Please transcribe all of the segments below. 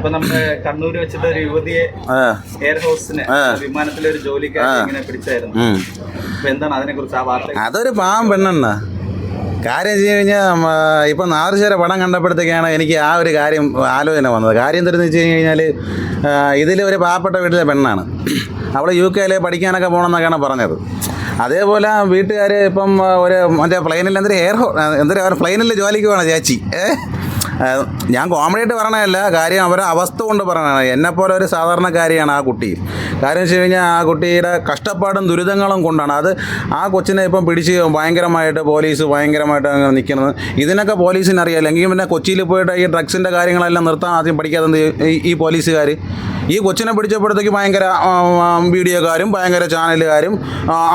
അപ്പൊ നമ്മുടെ കണ്ണൂര് വെച്ചിട്ട് ഒരു യുവതിയെ എയർ ഹോസ്റ്റിന് വിമാനത്തിലെ ഒരു ജോലിക്കാരെ ഇങ്ങനെ പിടിച്ചായിരുന്നു. അപ്പൊ എന്താണ് അതിനെ കുറിച്ച് ആ വാർത്ത? അതൊരു പാവം പെണ്ണെണ്ണ. കാര്യം വെച്ച് കഴിഞ്ഞാൽ ഇപ്പം നാദൃശ്വര പടം കണ്ടപ്പോഴത്തേക്കാണ് എനിക്ക് ആ ഒരു കാര്യം ആലോചന വന്നത്. കാര്യം എന്തെന്ന് വെച്ച് കഴിഞ്ഞാൽ ഇതിൽ ഒരു പാവപ്പെട്ട വീട്ടിലെ പെണ്ണാണ്. അവൾ യു കെയിൽ പഠിക്കാനൊക്കെ പോകണമെന്നൊക്കെയാണ് പറഞ്ഞത്. അതേപോലെ വീട്ടുകാർ ഇപ്പം ഒരു മറ്റേ പ്ലെയിനിൽ എന്തൊരു എയർ എന്തൊരു അവർ പ്ലെയിനിൽ ജോലിക്ക് പോകണം ചേച്ചി. ഏ? ആ, ഞാൻ കോമഡി ആയിട്ട് പറയണതല്ല. കാര്യം അവരെ അവസ്ഥ കൊണ്ട് പറയണതാണ്. എന്നെപ്പോലെ ഒരു സാധാരണക്കാരിയാണ് ആ കുട്ടി. കാര്യം വെച്ച് കഴിഞ്ഞാൽ ആ കുട്ടിയുടെ കഷ്ടപ്പാടും ദുരിതങ്ങളും കൊണ്ടാണ്. അത് ആ കൊച്ചിനെ ഇപ്പം പിടിച്ച് ഭയങ്കരമായിട്ട് പോലീസ് ഭയങ്കരമായിട്ട് അങ്ങനെ നിൽക്കുന്നത്. ഇതിനൊക്കെ പോലീസിന് അറിയാം. അല്ലെങ്കിൽ പിന്നെ കൊച്ചിയിൽ പോയിട്ട് ഈ ഡ്രഗ്സിന്റെ കാര്യങ്ങളെല്ലാം നിർത്താൻ ആദ്യം പഠിക്കാതെ ഈ- പോലീസുകാർ ഈ കൊച്ചിനെ പിടിച്ചപ്പോഴത്തേക്ക് ഭയങ്കര വീഡിയോക്കാരും ഭയങ്കര ചാനലുകാരും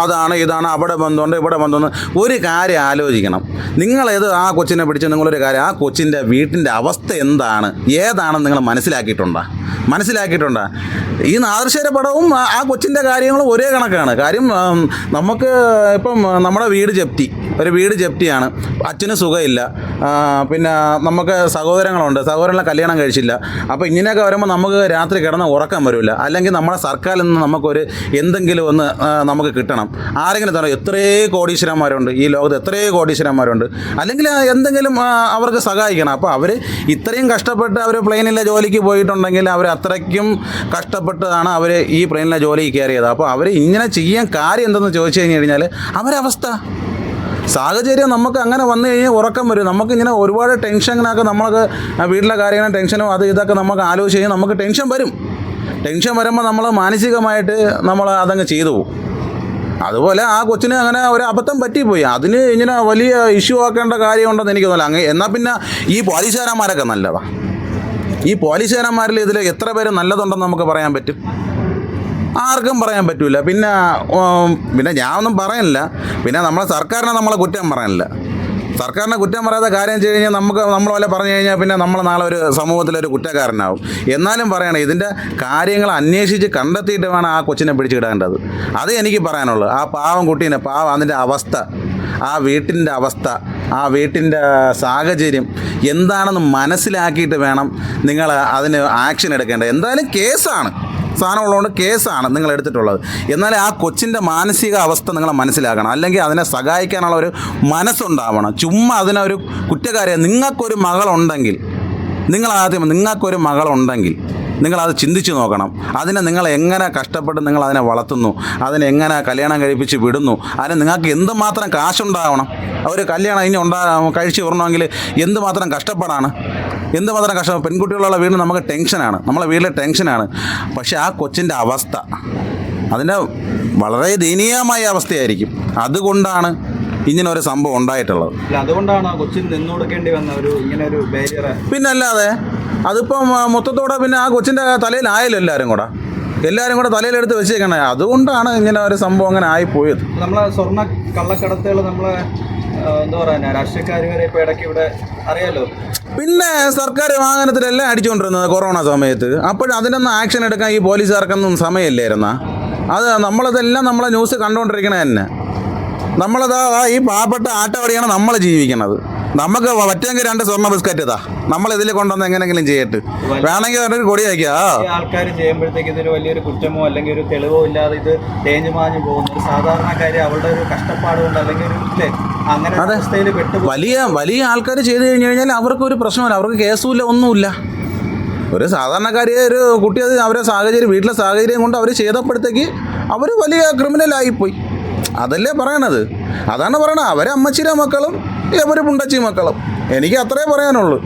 അതാണ് ഇതാണ് അവിടെ ബന്ധമുണ്ട് ഇവിടെ ബന്ധമുണ്ട്. ഒരു കാര്യം ആലോചിക്കണം. നിങ്ങളേത് ആ കൊച്ചിനെ പിടിച്ച് നിങ്ങളൊരു കാര്യം ആ കൊച്ചിന്റെ വീട്ടിന്റെ അവസ്ഥ എന്താണ്? ഏതാണെന്ന് നിങ്ങൾ മനസ്സിലാക്കിയിട്ടുണ്ടോ? മനസ്സിലാക്കിയിട്ടുണ്ടോ? ഈ നാദൃശ്വര പടവും ആ- കൊച്ചിന്റെ കാര്യങ്ങളും ഒരേ കണക്കാണ്. കാര്യം നമുക്ക് ഇപ്പം നമ്മുടെ വീട് ജപ്തി. ഒരു വീട് ജപ്തിയാണ്. അച്ഛന് സുഖമില്ല. പിന്നെ നമുക്ക് സഹോദരങ്ങളുണ്ട്. സഹോദരങ്ങളെ കല്യാണം കഴിച്ചില്ല. അപ്പോൾ ഇങ്ങനെയൊക്കെ വരുമ്പോൾ നമുക്ക് രാത്രി കിടന്ന് ഉറക്കം വരില്ല. അല്ലെങ്കിൽ നമ്മുടെ സർക്കാരിൽ നിന്ന് നമുക്കൊരു എന്തെങ്കിലും ഒന്ന് നമുക്ക് കിട്ടണം. ആരെങ്കിലും തന്നെ എത്രയേ കോടീശ്വരന്മാരുണ്ട് ഈ ലോകത്ത്. എത്രയേ കോടീശ്വരന്മാരുണ്ട്. അല്ലെങ്കിൽ എന്തെങ്കിലും അവർക്ക് സഹായിക്കണം. അപ്പോൾ അവർ ഇത്രയും കഷ്ടപ്പെട്ട് അവർ പ്ലെയിനിലെ ജോലിക്ക് പോയിട്ടുണ്ടെങ്കിൽ അവർ അത്രയ്ക്കും കഷ്ടപ്പെട്ടാണ് അവർ ഈ പ്ലെയിനിലെ ജോലിക്ക് കയറിയത്. അപ്പോൾ അവർ ഇങ്ങനെ ചെയ്യാൻ കാര്യം എന്തെന്ന് ചോദിച്ചു കഴിഞ്ഞ് കഴിഞ്ഞാൽ അവരവസ്ഥ. സാഹചര്യം നമുക്ക് അങ്ങനെ വന്നു കഴിഞ്ഞാൽ ഉറക്കം വരും. നമുക്ക് ഇങ്ങനെ ഒരുപാട് ടെൻഷനൊക്കെ നമ്മൾക്ക് വീട്ടിലെ കാര്യങ്ങളും ടെൻഷനും അത് ഇതൊക്കെ നമുക്ക് ആലോചിച്ച് കഴിഞ്ഞാൽ നമുക്ക് ടെൻഷൻ വരും. ടെൻഷൻ വരുമ്പോൾ നമ്മൾ മാനസികമായിട്ട് നമ്മൾ അതങ്ങ് ചെയ്തു പോകും. അതുപോലെ ആ കൊച്ചിന് അങ്ങനെ ഒരു അബദ്ധം പറ്റിപ്പോയി. അതിന് ഇങ്ങനെ വലിയ ഇഷ്യൂ ആക്കേണ്ട കാര്യമുണ്ടെന്ന് എനിക്ക് തോന്നില്ല അങ്ങ് എന്നാൽ പിന്നെ ഈ പോലീസുകാരന്മാരൊക്കെ നല്ലതാണ് ഈ പോലീസുകാരന്മാരിൽ ഇതിൽ എത്ര പേര് നല്ലതുണ്ടെന്ന് നമുക്ക് പറയാൻ പറ്റും? ആർക്കും പറയാൻ പറ്റില്ല പിന്നെ പിന്നെ ഞാൻ ഒന്നും പറയാനില്ല പിന്നെ നമ്മളെ സർക്കാരിനെ നമ്മളെ കുറ്റം പറയാനില്ല. സർക്കാരിനെ കുറ്റം പറയാത്ത കാര്യം വെച്ച് കഴിഞ്ഞാൽ നമുക്ക് നമ്മൾ വല്ല പറഞ്ഞു കഴിഞ്ഞാൽ പിന്നെ നമ്മൾ നാളെ ഒരു സമൂഹത്തിലൊരു കുറ്റക്കാരനാവും. എന്നാലും പറയണം ഇതിന്റെ കാര്യങ്ങൾ അന്വേഷിച്ച് കണ്ടെത്തിയിട്ട് വേണം ആ കൊച്ചിനെ പിടിച്ചിടേണ്ടത്. അത് എനിക്ക് പറയാനുള്ളൂ. ആ പാവം കുട്ടീനെ പാവം അതിന്റെ അവസ്ഥ. ആ വീട്ടിന്റെ അവസ്ഥ ആ വീട്ടിന്റെ സാഹചര്യം എന്താണെന്ന് മനസ്സിലാക്കിയിട്ട് വേണം നിങ്ങൾ അതിന് ആക്ഷൻ എടുക്കേണ്ടത്. എന്തായാലും കേസാണ്. സാധനമുള്ളതുകൊണ്ട് കേസാണ് നിങ്ങൾ എടുത്തിട്ടുള്ളത്. എന്നാൽ ആ കൊച്ചിന്റെ മാനസിക അവസ്ഥ നിങ്ങൾ മനസ്സിലാക്കണം. അല്ലെങ്കിൽ അതിനെ സഹായിക്കാനുള്ള ഒരു മനസ്സുണ്ടാവണം. ചുമ്മാ അതിനൊരു കുറ്റക്കാരെ നിങ്ങൾക്കൊരു മകളുണ്ടെങ്കിൽ നിങ്ങൾ ആദ്യം നിങ്ങൾക്കൊരു മകളുണ്ടെങ്കിൽ നിങ്ങളത് ചിന്തിച്ച് നോക്കണം. അതിനെ നിങ്ങൾ എങ്ങനെ കഷ്ടപ്പെട്ട് നിങ്ങൾ അതിനെ വളർത്തുന്നു? അതിനെ എങ്ങനെ കല്യാണം കഴിപ്പിച്ച് വിടുന്നു? അതിന് നിങ്ങൾക്ക് എന്തുമാത്രം കാശുണ്ടാവണം? ഒരു കല്യാണം ഇനി ഉണ്ടാ കഴിച്ച് വരണമെങ്കിൽ എന്തുമാത്രം കഷ്ടപ്പാടാണ്? എന്തുമാത്രം കഷ്ടം പെൺകുട്ടികളുള്ള വീട് നമുക്ക് ടെൻഷനാണ്. നമ്മളെ വീട്ടിലെ ടെൻഷനാണ്. പക്ഷേ ആ കൊച്ചിന്റെ അവസ്ഥ അതിന്റെ വളരെ ദയനീയമായ അവസ്ഥയായിരിക്കും. അതുകൊണ്ടാണ് ഇങ്ങനെ ഒരു സംഭവം ഉണ്ടായിട്ടുള്ളത്. അതുകൊണ്ടാണ് നിന്നു കൊടുക്കേണ്ടി വന്ന ഒരു ഇങ്ങനെ ഒരു ബാരിയർ പിന്നെ അല്ലാതെ അതിപ്പം മൊത്തത്തോടെ പിന്നെ ആ കൊച്ചിന്റെ തലയിൽ തലയിലായല്ലോ എല്ലാവരും കൂടെ. എല്ലാവരും കൂടെ തലയിലെടുത്ത് വെച്ചേക്കണേ. അതുകൊണ്ടാണ് ഇങ്ങനെ ഒരു സംഭവം അങ്ങനെ ആയി ആയിപ്പോയത്. നമ്മളെ സ്വർണ കള്ളക്കടത്തുകൾ നമ്മളെ എന്താ പറയാ രാഷ്ട്രീയക്കാർ വരെ ഇപ്പൊ ഇടയ്ക്ക് ഇവിടെ അറിയാലോ. പിന്നെ സർക്കാർ വാഹനത്തിലെല്ലാം അടിച്ചുകൊണ്ടിരുന്നത് കൊറോണ സമയത്ത്. അപ്പോൾ അതിനൊന്നും ആക്ഷൻ എടുക്കാൻ ഈ പോലീസുകാർക്കൊന്നും സമയമില്ലായിരുന്ന? അത് നമ്മളതെല്ലാം നമ്മളെ ന്യൂസ് കണ്ടുകൊണ്ടിരിക്കണ തന്നെ. നമ്മളതാ ഈ പാവപ്പെട്ട ആട്ടവടിയാണ് നമ്മൾ ജീവിക്കുന്നത് നമുക്ക് പറ്റുമെങ്കിൽ രണ്ട് സ്വർണ ബിസ്ക്കറ്റ് ഇതാ. നമ്മൾ ഇതിൽ കൊണ്ടുവന്ന് എങ്ങനെങ്കിലും ചെയ്യട്ട്. വേണമെങ്കിൽ ഒരു കൊടി അയക്കുക ആൾക്കാർ ചെയ്യുമ്പോഴത്തേക്ക് ഇതൊരു വലിയൊരു കുറ്റമോ അല്ലെങ്കിൽ ഒരു തെളിവോ ഇല്ലാതെ ഇത് തേഞ്ഞു മാഞ്ഞു പോകുന്നു. സാധാരണക്കാരി അവളുടെ ഒരു കഷ്ടപ്പാട് കൊണ്ട് അല്ലെങ്കിൽ ഒരു ഇല്ലേ, അങ്ങനെ അവസ്ഥയിൽ പെട്ടു വലിയ വലിയ ആൾക്കാർ ചെയ്ത് കഴിഞ്ഞു കഴിഞ്ഞാൽ അവർക്ക് ഒരു പ്രശ്നമില്ല. അവർക്ക് കേസുമില്ല ഒന്നുമില്ല. ഒരു സാധാരണക്കാരിയെ ഒരു കുട്ടി അത് അവരെ സാഹചര്യം വീട്ടിലെ സാഹചര്യം കൊണ്ട് അവർ ചെയ്തപ്പോഴത്തേക്ക് അവർ വലിയ ക്രിമിനലായിപ്പോയി അതല്ലേ പറയണത്? അതാണ് പറയണത്. അവരെ അമ്മച്ചിരെ മക്കളും ഇവർ പുണ്ടച്ചി മക്കളും. എനിക്ക് അത്രേ പറയാനുള്ളൂ.